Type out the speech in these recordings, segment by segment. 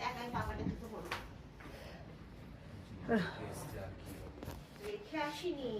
দেখাই রেখে আসিনি।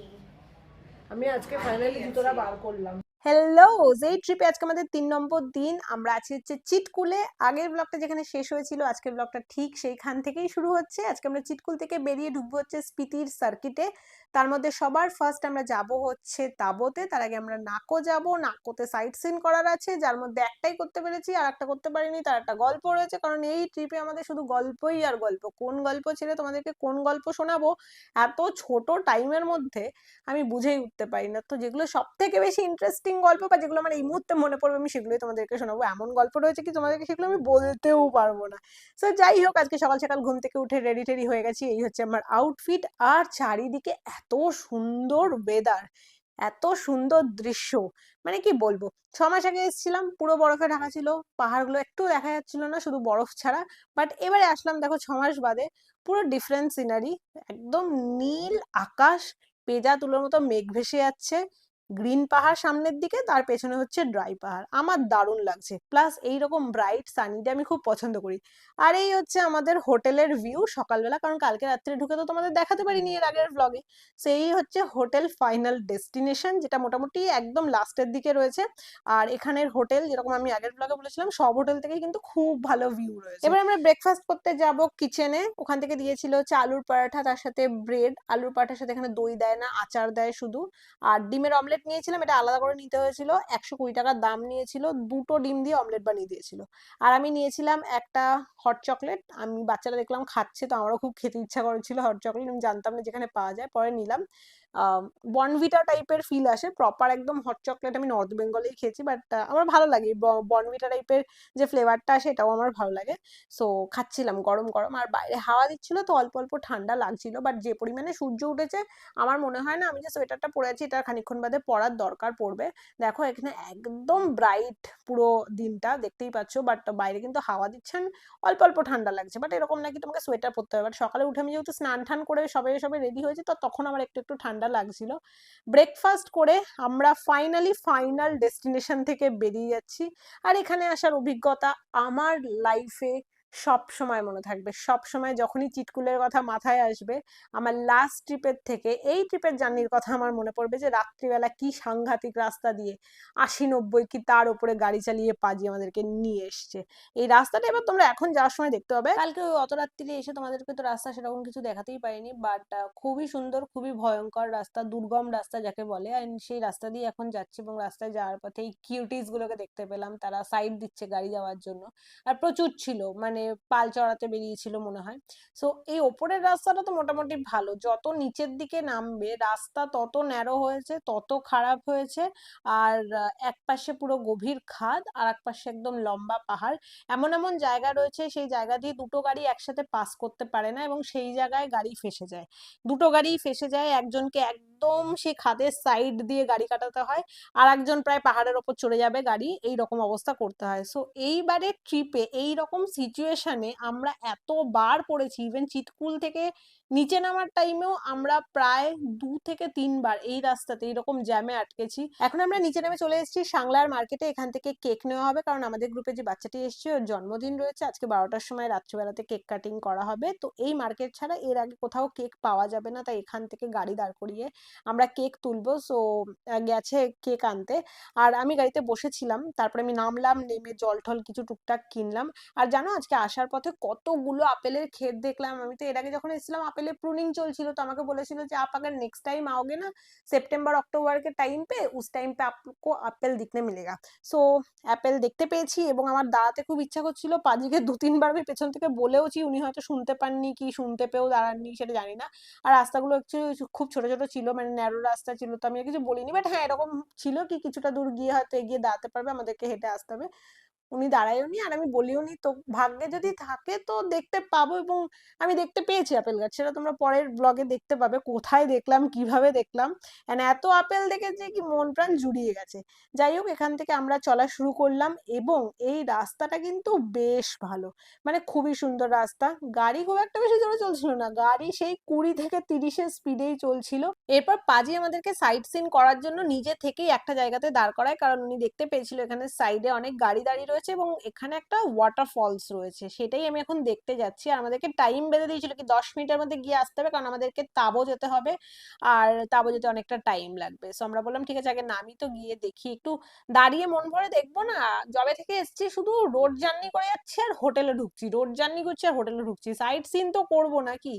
আমি আজকে ফাইনালি জুতোটা বার করলাম। হ্যালো যেই ট্রিপে আজকে আমাদের তিন নম্বর দিন, আমরা আছি হচ্ছে চিটকুলে। আগের ব্লগটা যেখানে শেষ হয়েছিল, আজকের ব্লগটা ঠিক সেইখান থেকেই শুরু হচ্ছে। আজকে আমরা চিটকুল থেকে বেরিয়ে ঢুকবো হচ্ছে স্পিতির সার্কিটে তার মধ্যে সবার ফার্স্ট আমরা যাব হচ্ছে তাবোতে। তার আগে আমরা নাকো যাব। নাকোতে সাইট সিন করার আছে। যার মধ্যে একটাই করতে পেরেছি, আর একটা করতে পারিনি, তার একটা গল্প রয়েছে। কারণ এই ট্রিপে আমাদের শুধু গল্পই আর গল্প। কোন গল্প ছেড়ে তোমাদেরকে কোন গল্প শোনাবো? এত ছোট টাইমের মধ্যে আমি বুঝেই উঠতে পারি না। তো যেগুলো সব থেকে বেশি ইন্টারেস্টিং গল্প বা যেগুলো আমার এই মুহূর্তে মনে পড়বে, আমি সেগুলোই তোমাদেরকে শোনাবো। এমন গল্প রয়েছে কি তোমাদেরকে সেগুলো আমি বলতেও পারব না। সো যাই হোক, আজকে সকাল সকাল ঘুম থেকে উঠে রেডি টেডি হয়ে গেছি। এই হচ্ছে আমার আউটফিট আর চারিদিকে এত সুন্দর ওয়েদার এত সুন্দর দৃশ্য। মানে কি বলব, ছ মাস আগে এসেছিলাম, পুরো বরফে ঢাকা ছিল, পাহাড়গুলো একটু দেখা যাচ্ছিল না, শুধু বরফ ছাড়া। বাট এবারে আসলাম, দেখো ছ মাস বাদে, পুরো ডিফারেন্ট সিনারি একদম নীল আকাশ, পেজা তুলোর মতো মেঘ ভেসে যাচ্ছে। গ্রিন পাহাড় সামনের দিকে তার পেছনে হচ্ছে ড্রাই পাহাড়। আমার দারুণ লাগছে। প্লাস এইরকম ব্রাইট সানিটা আমি খুব পছন্দ করি। আর এই হচ্ছে আমাদের হোটেলের ভিউ সকালবেলা কারণ কালকে রাত্রে ঢুকে তো তোমাদের দেখাতে পারিনি এর আগের ব্লগে সেই হচ্ছে হোটেল ফাইনাল ডেস্টিনেশন যেটা মোটামুটি একদম লাস্টের দিকে রয়েছে। আর এখানের হোটেল যেরকম আমি আগের ব্লগে বলেছিলাম সব হোটেল থেকেই কিন্তু খুব ভালো ভিউ রয়েছে। এবার আমরা ব্রেকফাস্ট করতে যাব কিচেনে ওখান থেকে দিয়েছিল হচ্ছে আলুর পরাঠা তার সাথে ব্রেড আলুর পরাঠার সাথে এখানে দই দেয় না আচার দেয় শুধু। আর ডিমের অমলেট নিয়েছিলাম, এটা আলাদা করে নিতে হয়েছিল, একশো কুড়ি টাকার দাম নিয়েছিল, দুটো ডিম দিয়ে অমলেট বানিয়ে দিয়েছিল। আর আমি নিয়েছিলাম একটা হট চকলেট আমি বাচ্চারা দেখলাম খাচ্ছে, তো আমারও খুব খেতে ইচ্ছা করেছিল হট চকলেট আমি জানতাম না যেখানে পাওয়া যায়, পরে নিলাম। বনভিটা টাইপের ফিল আসে। প্রপার একদম হট চকলেট আমি নর্থ বেঙ্গলেই খেয়েছি বাট আমার ভালো লাগে। বনভিটা টাইপের যে ফ্লেভারটা আসে, এটাও আমার ভালো লাগে। সো খাচ্ছিলাম গরম গরম। আর বাইরে হাওয়া দিচ্ছিল তো অল্প অল্প ঠান্ডা লাগছিল বাট যে পরিমাণে সূর্য উঠেছে, আমার মনে হয় না আমি যে সোয়েটারটা পরে আছি, এটা খানিকক্ষণ বাদে পরার দরকার পড়বে। দেখো, এখানে একদম ব্রাইট পুরো দিনটা, দেখতেই পাচ্ছ। বাট বাইরে কিন্তু হাওয়া দিচ্ছেন, অল্প অল্প ঠান্ডা লাগছে। বাট এরকম নাকি তোমাকে সোয়েটার পরতে হবে। বাট সকালে উঠে আমি যেহেতু স্নান টান করে সবে সবে রেডি হয়েছে, তো তখন আমার একটু একটু ঠান্ডা লাগছিল। ব্রেকফাস্ট করে আমরা ফাইনালি ফাইনাল ডেস্টিনেশন থেকে বেরিয়ে যাচ্ছি। আর এখানে আসার অভিজ্ঞতা আমার লাইফে সব সময় মনে থাকবে। সব সময় যখনই চিটকুলের কথা মাথায় আসবে, আমার লাস্ট ট্রিপের থেকে এই ট্রিপের জার্নির কথা আমার মনে পড়বে যে, রাত্রিবেলা কি সাংঘাতিক রাস্তা দিয়ে আশি নব্বই কি তার উপরে গাড়ি চালিয়ে পাজি আমাদেরকে নিয়ে এসছে। এই রাস্তাটা এবার তোমরা এখন যাওয়ার সময় দেখতে হবে কালকে ওই অত রাত্রিরে এসে তোমাদেরকে তো রাস্তা সেরকম কিছু দেখাতেই পারিনি বাট খুবই সুন্দর, খুবই ভয়ঙ্কর রাস্তা, দুর্গম রাস্তা যাকে বলে আর সেই রাস্তা দিয়ে এখন যাচ্ছে এবং রাস্তায় যাওয়ার পথে এই কিউটিস গুলোকে দেখতে পেলাম। তারা সাইড দিচ্ছে গাড়ি যাওয়ার জন্য। আর প্রচুর ছিল মানে পাল চড়াতে বেরিয়েছিল মনে হয়। সো এই ওপরের রাস্তাটা তো মোটামুটি ভালো। যত নিচের দিকে নামবে, রাস্তা তত ন্যারো হয়েছে, তত খারাপ হয়েছে। আর এক পাশে পুরো গভীর খাদ আর এক পাশে একদম লম্বা পাহাড়। এমন এমন জায়গা রয়েছে, সেই জায়গা দিয়ে দুটো গাড়ি একসাথে পাস করতে পারে না এবং সেই জায়গায় গাড়ি ফেসে যায়। দুটো গাড়ি ফেসে যায়, একজনকে একদম সেই খাদের সাইড দিয়ে গাড়ি কাটাতে হয়। আর একজন প্রায় পাহাড়ের ওপর চলে যাবে গাড়ি। এই রকম অবস্থা করতে হয়। সো এইবারের ট্রিপে এই রকম সিচুয়েশনে আমরা এতবার পড়েছি ইভেন চিতকুল থেকে নিচে নামার টাইমেও আমরা প্রায় দু থেকে তিনবার এই রাস্তাতে এইরকম জ্যামে আটকেছি। এখন আমরা নিচে নেমে চলে এসেছি সাংলার মার্কেটে এখান থেকে কেক নেওয়া হবে কারণ আমাদের গ্রুপে যে বাচ্চাটি এসেছে, ওর জন্মদিন রয়েছে। আজকে বারোটার সময় রাত্রিবেলাতে কেক কাটিং করা হবে। তো এই মার্কেট ছাড়া এর আগে কোথাও কেক পাওয়া যাবে না। তাই এখান থেকে গাড়ি দাঁড় করিয়ে আমরা কেক তুলবো। সো গেছে কেক আনতে। আর আমি গাড়িতে বসেছিলাম। তারপরে আমি নামলাম, নেমে জল টল কিছু টুকটাক কিনলাম। আর জানো, আজকে আসার পথে কতগুলো আপেলের ক্ষেত দেখলাম। আমি তো এর আগে যখন এসেছিলাম আপেলের প্রুনিং চলছিল তো আমাকে বলেছিল যে आप अगर नेक्स्ट टाइम आओगे ना सितंबर अक्टूबर के टाइम पे उस टाइम पे आपको আপেল दिखने मिलेगा সো অ্যাপেল দেখতে পেয়েছি এবং আমার দাঁড়াতে খুব ইচ্ছা করছিল পাজিকে দু তিনবার আমি পেছন থেকে বলেওছি উনি হয়তো শুনতে পাননি কি শুনতে পেয়েও দাঁড়াননি সেটা জানি না আর রাস্তাগুলো একটু খুব ছোট ছোট ছিল মানে ন্যারো রাস্তা ছিল তো আমি আর কিছু বলিনি বাট হ্যাঁ এরকম ছিল কি কিছুটা দূর গিয়ে হয়তো এগিয়ে দাঁড়াতে পারবে আমাদেরকে হেঁটে আসতে হবে উনি দাঁড়ায়ওনি আর আমি বলিওনি তো ভাগ্যে যদি থাকে তো দেখতে পাবো এবং আমি দেখতে পেয়েছি আপেল গাছ। সেটা তোমরা পরের ব্লগে দেখতে পাবে, কোথায় দেখলাম, কীভাবে দেখলাম। এন্ড এত আপেল দেখেছি কি মন প্রাণ জুড়িয়ে গেছে। যাই হোক, এখান থেকে আমরা চলা শুরু করলাম এবং এই রাস্তাটা কিন্তু বেশ ভালো। মানে খুবই সুন্দর রাস্তা। গাড়ি খুব একটা বেশি জোরে চলছিল না। গাড়ি সেই কুড়ি থেকে তিরিশের স্পিডেই চলছিল। এরপর পাজি আমাদেরকে সাইট সিন করার জন্য নিজে থেকেই একটা জায়গাতে দাঁড় করায়। কারণ উনি দেখতে পেয়েছিল এখানে সাইডে অনেক গাড়ি দাঁড়িয়ে রয়েছে এবং এখানে একটা ওয়াটারফলস রয়েছে। সেটাই আমি এখন দেখতে যাচ্ছি। আর আমাদেরকে টাইম বেঁধে দিয়েছিল কি দশ মিনিটের মধ্যে গিয়ে আসতে হবে, কারণ আমাদেরকে তাবো যেতে হবে আর তাবো যেতে অনেকটা টাইম লাগবে। সো আমরা বললাম, ঠিক আছে, আগে নামি তো গিয়ে দেখি। একটু দাঁড়িয়ে মন ভরে দেখব না? যবে থেকে এসছি, শুধু রোড জার্নি করে যাচ্ছি আর হোটেলে ঢুকছি। রোড জার্নি করছি আর হোটেলে ঢুকছি। সাইট সিন তো করব নাকি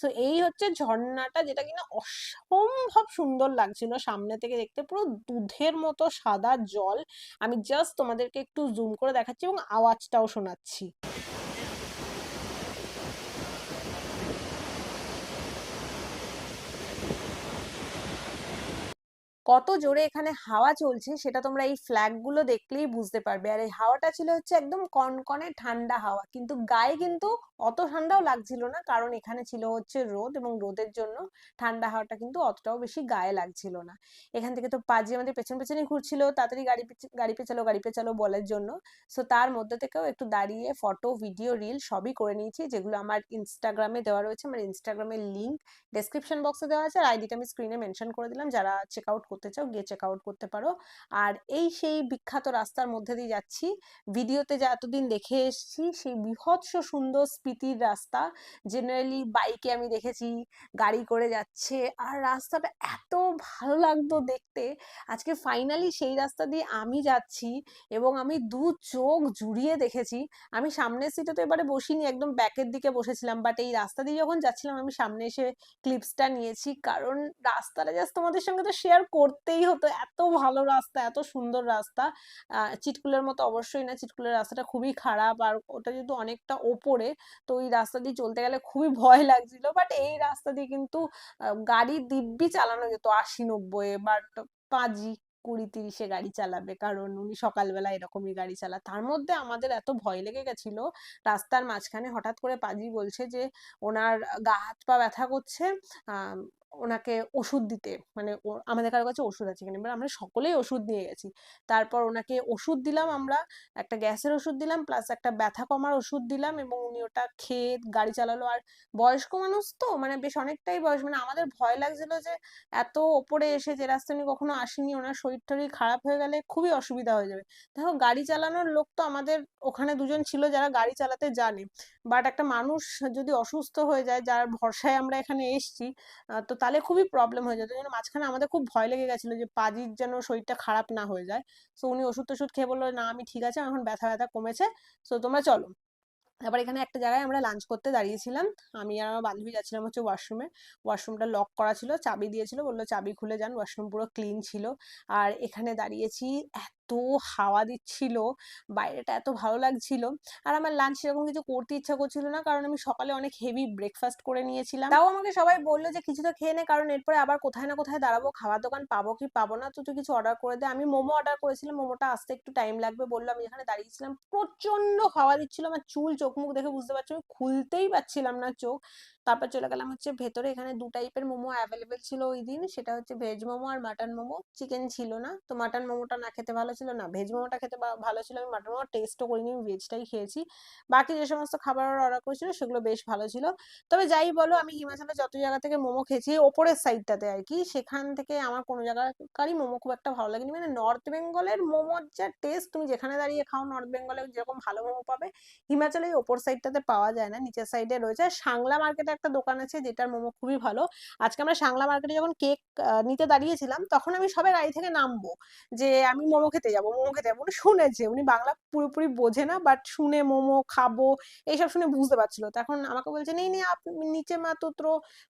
সো এই হচ্ছে ঝর্ণাটা, যেটা কিনা অসম্ভব সুন্দর লাগছিল। সামনে থেকে দেখতে পুরো দুধের মতো সাদা জল। আমি জাস্ট তোমাদেরকে একটু জুম করে দেখাচ্ছি এবং আওয়াজটাও শোনাচ্ছি। কত জোরে এখানে হাওয়া চলছে সেটা তোমরা এই ফ্ল্যাগগুলো দেখলেই বুঝতে পারবে। আর এই হাওয়াটা ছিল হচ্ছে একদম কনকনে ঠান্ডা হাওয়া। কিন্তু গায়ে কিন্তু অত ঠান্ডাও লাগছিল না, কারণ এখানে ছিল হচ্ছে রোদ এবং রোদের জন্য ঠান্ডা হাওয়াটা কিন্তু অতটাও বেশি গায়ে লাগছিল না। এখান থেকে তো পাজি আমাদের পেছন পেছনে ঘুরছিল, তাড়াতাড়ি গাড়ি গাড়ি পেছালো গাড়ি পেছালো বলার জন্য। সো তার মধ্যে থেকেও একটু দাঁড়িয়ে ফটো ভিডিও রিল সবই করে নিয়েছি, যেগুলো আমার ইনস্টাগ্রামে দেওয়া রয়েছে। আমার ইনস্টাগ্রামের লিঙ্ক ডেসক্রিপশন বক্সে দেওয়া আছে। আর আইডিটা আমি স্ক্রিনে মেনশন করে দিলাম। যারা চেক আউট করতে চাও, গিয়ে চেক আউট করতে পারো। আর এই সেই বিখ্যাত রাস্তার মধ্যে দিয়ে যাচ্ছি। ভিডিওতে যা এতদিন দেখে এসেছি, সেই বীভৎস সুন্দর স্পিতির রাস্তা। জেনারেলি বাইকে আমি দেখেছি, গাড়ি করে যাচ্ছে। আর রাস্তাটা এত ভালো লাগতো দেখতে। আজকে ফাইনালি সেই রাস্তা দিয়ে আমি যাচ্ছি এবং আমি দু চোখ জুড়িয়ে দেখেছি। আমি সামনের সিটে তো এবারে বসিনি, একদম ব্যাকের দিকে বসেছিলাম। বাট এই রাস্তা দিয়ে যখন যাচ্ছিলাম, আমি সামনে এসে ক্লিপসটা নিয়েছি। কারণ রাস্তাটা জাস্ট তোমাদের সঙ্গে তো শেয়ার করতেই হতো। এত ভালো রাস্তা, এত সুন্দর রাস্তা। চিটকুলের মতো অবশ্যই না, চিটকুলের রাস্তাটা খুবই খারাপ। আর ওটা যেহেতু অনেকটা ওপরে, তো ওই রাস্তা দিয়ে চলতে গেলে খুবই ভয় লাগছিল। বাট এই রাস্তা দিয়ে কিন্তু গাড়ি দিব্যি চালানো যেত আশি নব্বই বাট পাঁচই, কুড়ি, তিরিশে গাড়ি চালাবে। কারণ উনি সকালবেলা এরকমই গাড়ি চালা। তার মধ্যে আমাদের এত ভয় লেগে গেছিল, রাস্তার মাঝখানে হঠাৎ করে পাজি বলছে যে, ওনার গা, হাত পা ব্যথা করছে ওনাকে ওষুধ দিতে মানে আমাদের কারও কাছে ওষুধ আছে কিনা। এবার আমরা সকলেই ওষুধ নিয়ে গেছি। তারপর ওনাকে ওষুধ দিলাম আমরা, একটা গ্যাসের ওষুধ দিলাম প্লাস একটা ব্যথা কমার ওষুধ দিলাম এবং উনি ওটা খেয়ে গাড়ি চালালো। আর বয়স্ক মানুষ তো মানে বেশ অনেকটাই বয়স মানে আমাদের ভয় লাগছিল যে এত ওপরে এসে যে রাস্তা উনি কখনো আসেনি, ওনার শরীর টরীর খারাপ হয়ে গেলে খুবই অসুবিধা হয়ে যাবে। দেখো, গাড়ি চালানোর লোক তো আমাদের ওখানে দুজন ছিল যারা গাড়ি চালাতে জানে। বাট একটা মানুষ যদি অসুস্থ হয়ে যায়, যার ভরসায় আমরা এখানে এসেছি তো তাহলে খুবই প্রবলেম হয়ে যেত। জন্য মাঝখানে আমাদের খুব ভয় লেগে গেছিল যে পাজির যেন শরীরটা খারাপ না হয়ে যায়। তো উনি ওষুধ টষুধ খেয়ে বলল, না, আমি ঠিক আছে এখন ব্যথা ব্যথা কমেছে, তো তোমরা চলো। তারপর এখানে একটা জায়গায় আমরা লাঞ্চ করতে দাঁড়িয়েছিলাম। আমি আর আমার বান্ধবী যাচ্ছিলাম হচ্ছে ওয়াশরুমে ওয়াশরুমটা লক করা ছিল, চাবি দিয়েছিল, বলল, চাবি খুলে যান ওয়াশরুম পুরো ক্লিন ছিল। আর এখানে দাঁড়িয়েছি এত হাওয়া দিচ্ছিল, বাইরেটা এত ভালো লাগছিল। আর আমার লাঞ্চ সেরকম কিছু করতে ইচ্ছা করছিল না, কারণ আমি সকালে অনেক হেভি ব্রেকফাস্ট করে নিয়েছিলাম। তাও আমাকে সবাই বলল যে, কিছু তো খেয়ে নে, কারণ এরপরে আবার কোথায় না কোথায় দাঁড়াবো খাওয়ার দোকান পাবো কি পাবো না তো তুই কিছু অর্ডার করে দে। আমি মোমো অর্ডার করেছিলাম, মোমোটা আসতে একটু টাইম লাগবে বলল। আমি এখানে দাঁড়িয়েছিলাম প্রচণ্ড হাওয়া দিচ্ছিল, আমার চুল, চোখ, মুখ দেখে বুঝতে পারছি, আমি খুলতেই পারছিলাম না চোখ। তারপর চলে গেলাম হচ্ছে ভেতরে। এখানে দু টাইপের মোমো অ্যাভেলেবেল ছিল ওই দিন। সেটা হচ্ছে ভেজ মোমো আর মাটন মোমো। চিকেন ছিল না। তো মাটন মোমোটা না খেতে ভালো ছিল না। ভেজ মোমোটা খেতে ভালো ছিল। আমি মাটন মোমো টেস্টও করিনি। আমি ভেজটাই খেয়েছি। বাকি যে সমস্ত খাবার অর্ডার করেছিল, সেগুলো বেশ ভালো ছিল। তবে যাই বলো, আমি হিমাচলে যত জায়গা থেকে মোমো খেয়েছি ওপরের সাইডটাতে আর কি, সেখান থেকে আমার কোনো জায়গাকারই মোমো খুব একটা ভালো লাগেনি। মানে নর্থ বেঙ্গলের মোমোর যা টেস্ট তুমি যেখানে দাঁড়িয়ে খাও নর্থ বেঙ্গলে যেরকম ভালো মোমো পাবে হিমাচলে ওপর সাইডটাতে পাওয়া যায় না, নিচের সাইডে রয়েছে। সাংলা মার্কেটে একটা দোকান আছে যেটার মোমো খুবই ভালো। আজকে আমরা সাংলা মার্কেটে যখন কেক নিতে দাঁড়িয়েছিলাম, তখন আমি সবাই গাড়ি থেকে নামবো যে আমি মোমো খেতে যাব, মোমো খেতে যাব। উনি শুনেছে, উনি বাংলা পুরোপুরি বোঝে না বাট শুনে মোমো খাব, এইসব শুনে বুঝতে পারছিল। তখন আমাকে বলছে, নেই নেই আপনি নিচে মা তোত্র,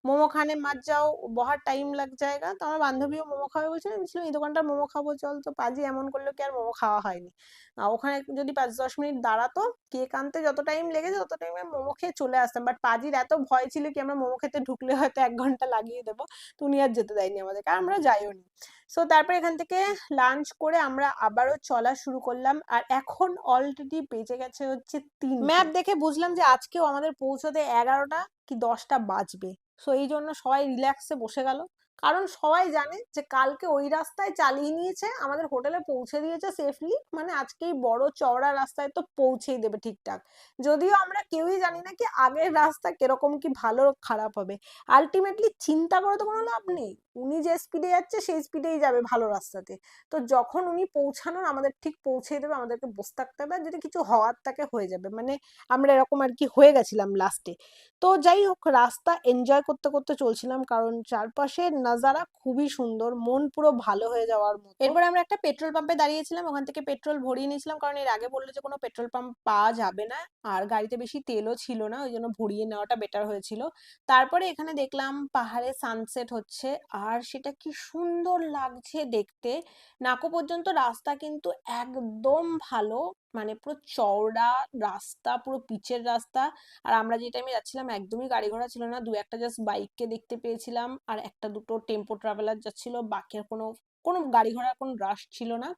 মোমো খানে মার যাও, বহার টাইম লাগ জায়গা। তো আমার বান্ধবীও মোমো খাবে বলছিল এই দোকানটা মোমো খাব, চল তো পাজি, এমন করল কি আর মোমো খাওয়া হয়নি? ওখানে যদি পাঁচ দশ মিনিট দাঁড়াতো, কেক আনতে যত টাইম লেগেছে তত টাইমে মোমো খেয়ে চলে আসতাম। বাট পাজির এত ভয় ছিল কি আমরা মোমো খেতে ঢুকলে হয়তো এক ঘণ্টা লাগিয়ে দেবো। তো উনি আর যেতে দেয়নি আমাদেরকে আর আমরা যাইও নি। সো তারপর এখান থেকে লাঞ্চ করে আমরা আবারও চলা শুরু করলাম। আর এখন অলরেডি বেজে গেছে হচ্ছে তিন ম্যাপ দেখে বুঝলাম যে আজকেও আমাদের পৌঁছতে এগারোটা কি দশটা বাজবে। সো এই জন্য সবাই রিল্যাক্সে বসে গেল। কারণ সবাই জানে যে কালকে ওই রাস্তায় চালিয়ে নিয়েছে, আমাদের হোটেলে পৌঁছে দিয়েছে সেফলি মানে আজকে এই বড় চওড়া রাস্তায় তো পৌঁছেই দেবে ঠিকঠাক। যদিও আমরা কেউই জানি না কি আগের রাস্তা কীরকম কি ভালো খারাপ হবে। আলটিমেটলি চিন্তা করে তো কোনো লাভ নেই। উনি যে স্পিডে যাচ্ছে, সেই স্পিডেই যাবে ভালো রাস্তাতে। তো যখন উনি পৌঁছানোর, আমাদের ঠিক পৌঁছে দেবে, আমাদেরকে বসে থাকতে হবে। যদি কিছু হওয়ার থাকে হয়ে যাবে। মানে আমরা এরকম আর কি হয়ে গেছিলাম লাস্টে তো যাই হোক, রাস্তা এনজয় করতে করতে চলছিলাম। কারণ চারপাশের নাজারা খুবই সুন্দর, মন পুরো ভালো হয়ে যাওয়ার মতো। এরপর আমরা একটা পেট্রোল পাম্পে দাঁড়িয়েছিলাম। ওখান থেকে পেট্রোল ভরিয়ে নিয়েছিলাম। কারণ এর আগে বলল যে, কোনো পেট্রোল পাম্প পাওয়া যাবে না। আর গাড়িতে বেশি তেলও ছিল না। ওই জন্য ভরিয়ে নেওয়াটা বেটার হয়েছিল। তারপরে এখানে দেখলাম পাহাড়ে সানসেট হচ্ছে। আর সেটা কি সুন্দর লাগছে দেখতে। নাকো পর্যন্ত রাস্তা কিন্তু একদম ভালো। মানে পুরো চওড়া রাস্তা, পুরো পিচের রাস্তা। আর আমরা যে টাইমে যাচ্ছিলাম, একদমই গাড়ি ঘোড়া ছিল না। দু একটা জাস্ট বাইককে দেখতে পেয়েছিলাম। আর একটা দুটো টেম্পো ট্রাভেলার যাচ্ছিল। বাকি আর কোনো কোনো গাড়ি ঘোড়ার কোনো রাশ ছিল না।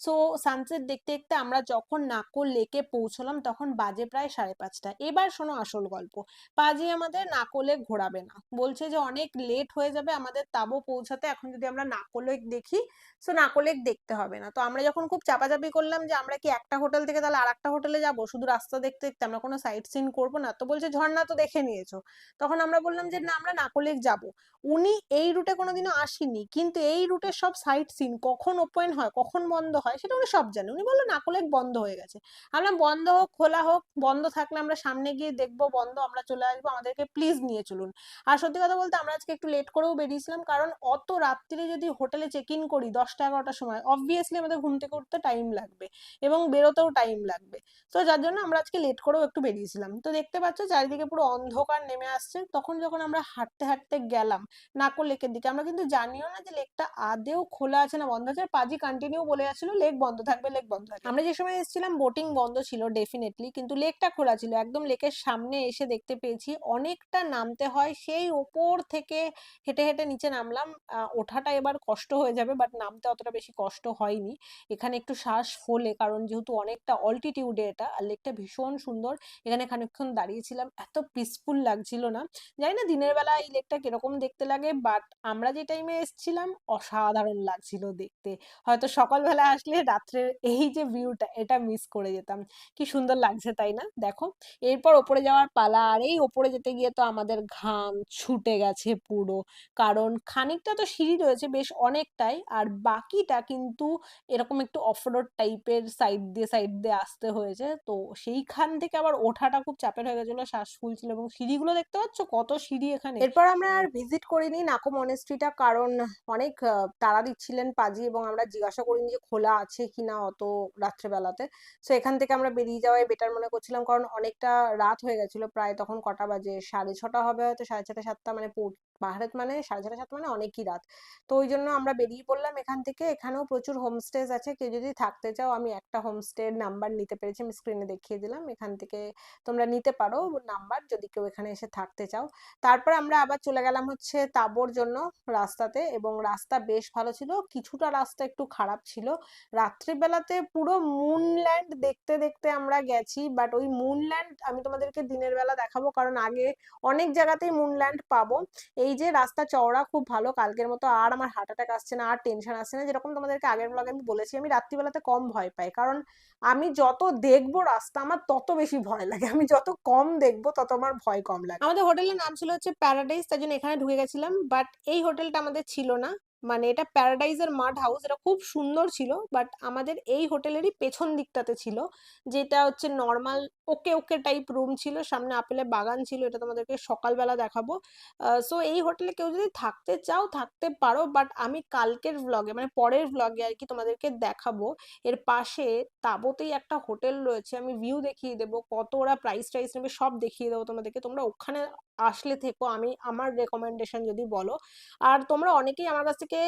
সো সানসেট দেখতে দেখতে আমরা যখন নাকো লেকে পৌঁছলাম, তখন বাজে প্রায় সাড়ে পাঁচটা। এবার শোনো আসল গল্প। পাজি আমাদের নাকো লেক ঘোরাবে না। বলছে যে, অনেক লেট হয়ে যাবে, আমাদের তাবো পৌঁছাতে। এখন যদি আমরা নাকো লেক দেখি সো নাকো লেক দেখতে হবে না। তো আমরা যখন খুব চাপাচাপি করলাম যে, আমরা কি একটা হোটেল থেকে তাহলে আর একটা হোটেলে যাব? শুধু রাস্তা দেখতে দেখতে আমরা কোনো সাইট সিন করব না? তো বলছে, ঝর্ণা তো দেখে নিয়েছো। তখন আমরা বললাম যে, না, আমরা নাকো লেক যাব। উনি এই রুটে কোনোদিনও আসেনি কিন্তু এই রুটে সব সাইট সিন কখন ওপেন হয়, কখন বন্ধ হয়, সেটা উনি সব জানে উনি বলল নাকো লেক বন্ধ হয়ে গেছে। আমরা বন্ধ হোক, খোলা হোক, বন্ধ থাকলে আমরা সামনে গিয়ে দেখব, বন্ধ, আমরা চলে আসব, আমাদেরকে প্লিজ নিয়ে চলুন। আর সত্যি কথা বলতে, আমরা আজকে একটু লেট করেও বেরিয়েছিলাম, কারণ অত রাত্রিরে যদি হোটেলে চেক ইন করি দশটা এগারোটার সময় অবভিয়াসলি আমাদের ঘুম থেকে উঠতে টাইম লাগবে এবং বেরোতেও টাইম লাগবে। তো যার জন্য আমরা আজকে লেট করেও একটু বেরিয়েছিলাম। তো দেখতে পাচ্ছ, চারিদিকে পুরো অন্ধকার নেমে আসছে। তখন যখন আমরা হাঁটতে হাঁটতে গেলাম নাকো লেকের দিকে, আমরা কিন্তু জানিও না যে লেকটা আদেও খোলা আছে না, বন্ধ আছে, পাজি কন্টিনিউ বলে যাচ্ছিল লেক বন্ধ থাকবে লেক বন্ধ থাকবে। আমরা যে সময় এসেছিলাম বোটিং বন্ধ ছিল ডেফিনেটলি কিন্তু লেকটা খোলা ছিল, একদম লেকের সামনে এসে দেখতে পেয়েছি, অনেকটা নামতে হয়, সেই ওপর থেকে হেঁটে হেঁটে নিচে নামলাম ওঠাটা এবার কষ্ট হয়ে যাবে বাট নামতে অতটা বেশি কষ্ট হয়নি। এখানে একটু শ্বাস ফোলে, কারণ যেহেতু অনেকটা অল্টিটিউডে এটা, আর লেকটা ভীষণ সুন্দর, এখানে খানিকক্ষণ দাঁড়িয়েছিলাম, এত পিসফুল লাগছিল না। জানি না দিনের বেলা এই লেকটা কীরকম দেখতে লাগে বাট আমরা যে টাইমে এসেছিলাম, অসাধারণ লাগছিল দেখতে। হয়তো সকালবেলা আসলে রাত্রের এই যে ভিউটা এটা মিস করে যেতাম। কি সুন্দর লাগছে তাই না? দেখো এরপর ওপরে যাওয়ার পালা আর এই ওপরে যেতে গিয়ে তো আমাদের ঘাম ছুটে গেছে পুরো। কারণ খানিকটা তো সিঁড়ি রয়েছে বেশ অনেকটাই আর বাকিটা কিন্তু এরকম একটু অফরোড টাইপের সাইড দিয়ে সাইড দিয়ে আসতে হয়েছে। তো সেইখান থেকে আবার ওঠাটা খুব চাপের হয়ে গেছিল শ্বাস ফুলছিল এবং সিঁড়িগুলো দেখতে পাচ্ছ কত সিঁড়ি এখানে? এরপর আমরা আর ভিজিট করিনি নাকো মনেস্ট্রিটা কারণ অনেক তাড়া দিচ্ছিলেন পাজি এবং আমরা জিজ্ঞাসা করিনি যে খোলা আছে কিনা অত রাত্রেবেলাতে। তো এখান থেকে আমরা বেরিয়ে যাওয়াই বেটার মনে করছিলাম। কারণ অনেকটা রাত হয়ে গেছিল, প্রায় তখন কটা বাজে? সাড়ে ছটা হবে হয়তো, সাড়ে ছটা, সাতটা মানে ভারত মানে সাড়ে ছটা সাতটা মানে অনেকই রাত। তো ওই জন্য আমরা বেরিয়ে পড়লাম এখান থেকে। এখানেও প্রচুর হোমস্টেজ আছে। কেউ যদি থাকতে চাও, আমি একটা হোমস্টের নাম্বার নিতে পেরেছি। আমি স্ক্রিনে দেখিয়ে দিলাম। এখান থেকে তোমরা নিতে পারো নাম্বার যদি কেউ এখানে এসে থাকতে চাও। তারপর আমরা আবার চলে গেলাম হচ্ছে তাবোর জন্য রাস্তাতে এবং রাস্তা বেশ ভালো ছিল। কিছুটা রাস্তা একটু খারাপ ছিল। রাত্রিবেলাতে পুরো মুনল্যান্ড দেখতে দেখতে আমরা গেছি। বাট ওই মুনল্যান্ড আমি তোমাদেরকে দিনের বেলা দেখাবো। কারণ আগে অনেক জায়গাতেই মুনল্যান্ড পাবো। এই যে রাস্তা চওড়া খুব ভালো, কালকের মতো আর আমার হার্ট অ্যাটাক আসছে না, আর টেনশন আসছে না, যেরকম তোমাদেরকে আগের ব্লগে আমি বলেছি, আমি রাত্রিবেলাতে কম ভয় পাই। কারণ আমি যত দেখব রাস্তা, আমার তত বেশি ভয় লাগে। আমি যত কম দেখব, তত আমার ভয় কম লাগে। আমাদের হোটেলের নাম ছিল হচ্ছে প্যারাডাইস তাই জন্য এখানে ঢুকে গেছিলাম বাট এই হোটেলটা আমাদের ছিল না। মানে এটা প্যারাডাইজের মাড হাউস এটা খুব সুন্দর ছিল বাট আমাদের এই হোটেলেরই পেছন দিকটাতে ছিল, যেটা হচ্ছে normal okay okay type room ছিল, সামনে আপেলের বাগান ছিল, এটা তোমাদেরকে সকালবেলা দেখাবো। সো এই হোটেলে কেউ যদি থাকতে চাও, থাকতে পারো বাট আমি কালকের ভ্লগে মানে পরের ভ্লগে আর কি তোমাদেরকে দেখাবো। এর পাশে তাবোতেই একটা হোটেল রয়েছে, আমি ভিউ দেখিয়ে দেবো, কত ওরা প্রাইস টাইস নেবে সব দেখিয়ে দেবো তোমাদেরকে, তোমরা ওখানে আসলে থেকো আমি আমার রেকমেন্ডেশন যদি বলো। আর তোমরা অনেকেই আমার কাছ থেকে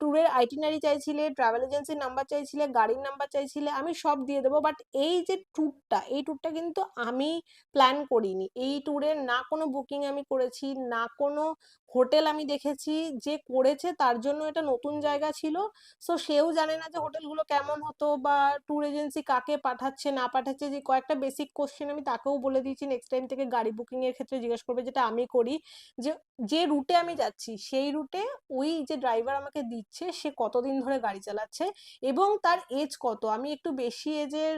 ট্যুরের আইটিনারি চাইছিলে ট্রাভেল এজেন্সির নাম্বার চাইছিলে, গাড়ির নাম্বার চাইছিলে, আমি সব দিয়ে দেবো। বাট এই যে ট্যুরটা এই ট্যুরটা কিন্তু আমি প্ল্যান করিনি। এই ট্যুরের না কোনো বুকিং আমি করেছি, না কোনো হোটেল আমি দেখেছি যে করেছে, তার জন্য এটা নতুন জায়গা ছিল। সো সেও জানে না যে হোটেলগুলো কেমন হতো বা ট্যুর এজেন্সি কাকে পাঠাচ্ছে, না পাঠাচ্ছে, যে কয়েকটা বেসিক কোশ্চেন আমি তাকেও বলে দিয়েছি। নেক্সট টাইম থেকে গাড়ি বুকিংয়ের ক্ষেত্রে জিজ্ঞেস করবে যেটা আমি করি, যে যে রুটে আমি যাচ্ছি, সেই রুটে ওই যে ড্রাইভার আমাকে দিচ্ছে সে কতদিন ধরে গাড়ি চালাচ্ছে এবং তার এজ কত? আমি একটু বেশি এজের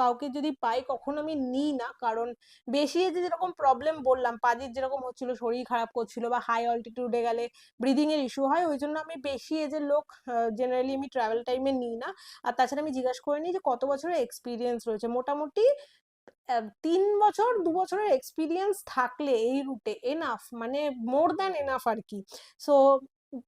কাউকে যদি পাই কখনো আমি নিই না। কারণ বেশি এজে যেরকম প্রবলেম বললাম, পাজির যেরকম হচ্ছিল, শরীর খারাপ করছিল বা হাই অল্টিটিউডে গেলে ব্রিদিং এর ইস্যু হয়, ওই জন্য আমি বেশি এজের লোক জেনারেলি আমি ট্রাভেল টাইমে নিই না। আর তাছাড়া আমি জিজ্ঞাসা করে নিই যে কত বছরের এক্সপিরিয়েন্স রয়েছে? মোটামুটি তিন বছর, দু বছরের এক্সপিরিয়েন্স থাকলে এই রুটে এনাফ মানে মোর দ্যান এনাফ আর কি। সো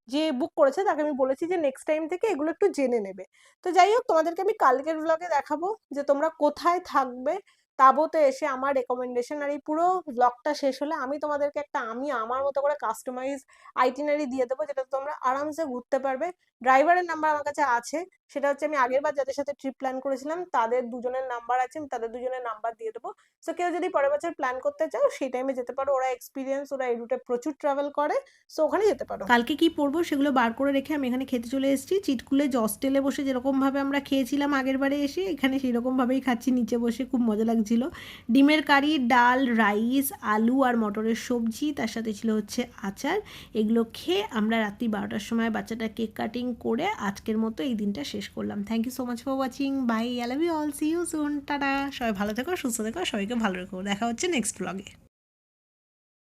যে বুক করেছে তাকে আমি বলেছি যে নেক্সট টাইম থেকে এগুলো একটু জেনে নেবে। তো যাই হোক, তোমাদেরকে আমি কালকের ব্লগে দেখাবো যে তোমরা কোথায় থাকবে। তাবতে এসে আমার রেকমেন্ডেশন আর এই পুরো ব্লগটা শেষ হলে আমি তোমাদেরকে একটা আমি আমার মতো করে কাস্টমাইজ আইটিনারি দিয়ে দেবো যেটা তোমরা আরামসে ঘুরতে পারবে। ড্রাইভারের নাম্বার আমার কাছে আছে। সেটা হচ্ছে আমি আগের বার যাদের সাথে ট্রিপ প্ল্যান করেছিলাম, তাদের দুজনের নাম্বার আছে, আমি তাদের দুজনের নাম্বার দিয়ে দেবো। সো কেউ যদি পরের বছর প্ল্যান করতে চাও, সেই টাইমে যেতে পারো। ওরা এক্সপিরিয়েন্স ওরা এই রুটে প্রচুর ট্রাভেল করে সো ওখানে যেতে পারো। কালকে কি পরবো সেগুলো বার করে রেখে আমি এখানে খেতে চলে এসেছি। চিটকুলে জস্টেলে বসে যেরকমভাবে আমরা খেয়েছিলাম আগের বারে এসে, এখানে সেরকমভাবেই খাচ্ছি, নিচে বসে খুব মজা লাগছিল। ডিমের কারি, ডাল, রাইস, আলু আর মটরের সবজি, তার সাথে ছিল হচ্ছে আচার। এগুলো খেয়ে আমরা রাত্রি বারোটার সময় বাচ্চাটা কেক কাটিং করে আজকের মতো এই দিনটা শেষ করলাম। Thank you so much for watching bye I love you all see you soon tata সবাই ভালো থেকো, সুস্থ থেকো, সবাইকে ভালো রেখো। দেখা হচ্ছে নেক্সট ব্লগে